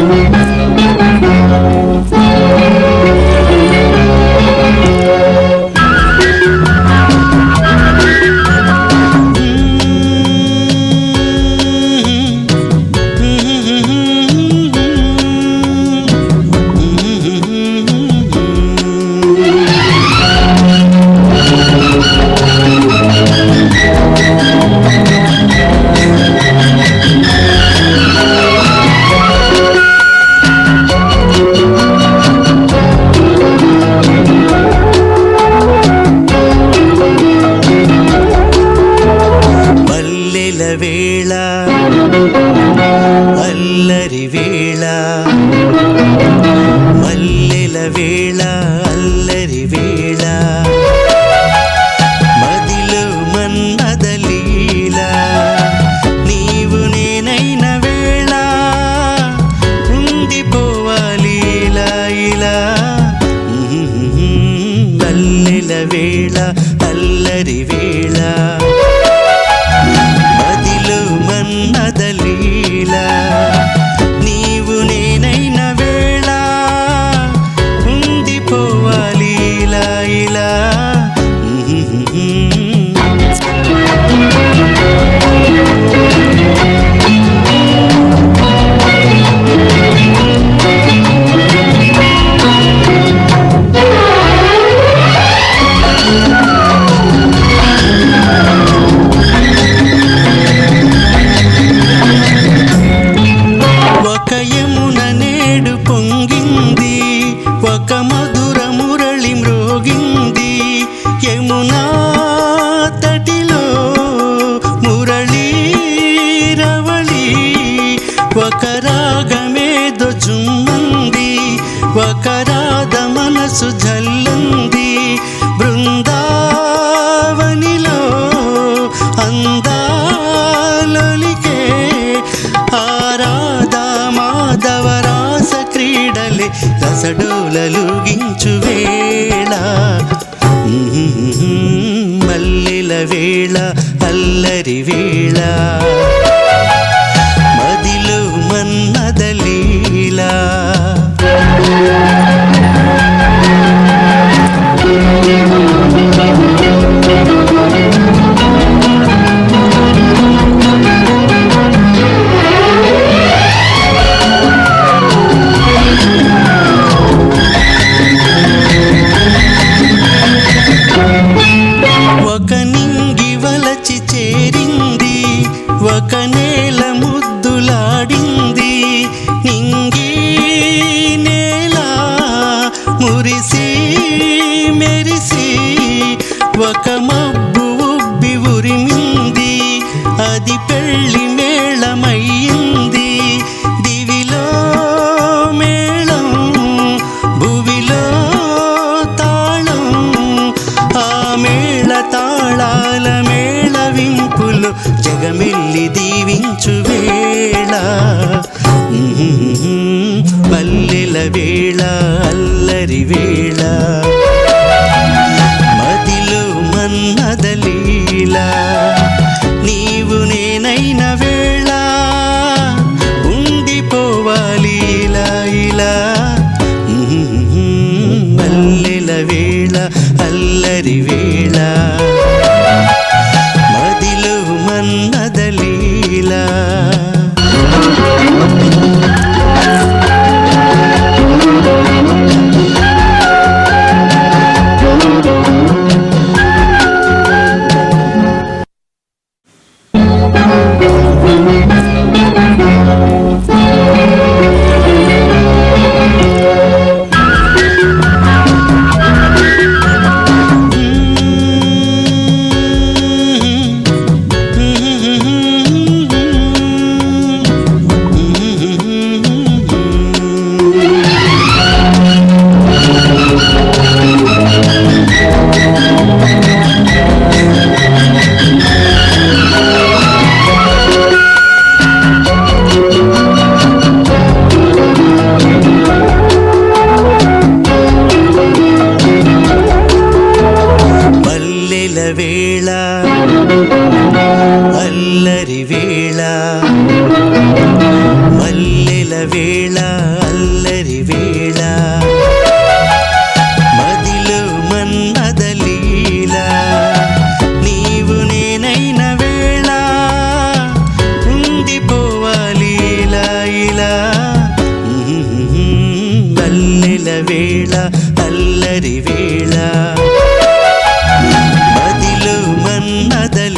మల్లెల వేళ అల్లరి వేళ మల్లెల వేళ అల్లరి వేళ. మదిలో మన్నదలీల నీవు నేనైన వేళ ఉండిపోవాలి ఇలా ఇలా మల్లెల వేళ అల్లరి వేళ. నేడు పొంగింది ఒక మధుర మురళి మృగింది. యమునా తటిలో మురళి రవళి ఒక రాగమేదో జుమ్మంది ఒక రాధ మనసు క్రీడలే రసడోలలుగించు వేళ మల్లెల వేళ అల్లరి వేళ. ఒక నింగి వలచి చేరింది ఒక నేల ముద్దులాడింది. నింగి నేల మురిసి మెరిసి ఒక వింపులు జగమెల్లి దీవించు వేళ. పల్లెల వేళ అల్లరి వేళ. మన్నదలీలా వేళ అల్లరి వేళ మల్లెల వేళ అల్లరి వేళ మదిలో మన్మదలీల నీవు నేనైన వేళ ఉండిపోవాలి ఇలా ఇలా మల్లెల వేళ అల్లరి వేళ. del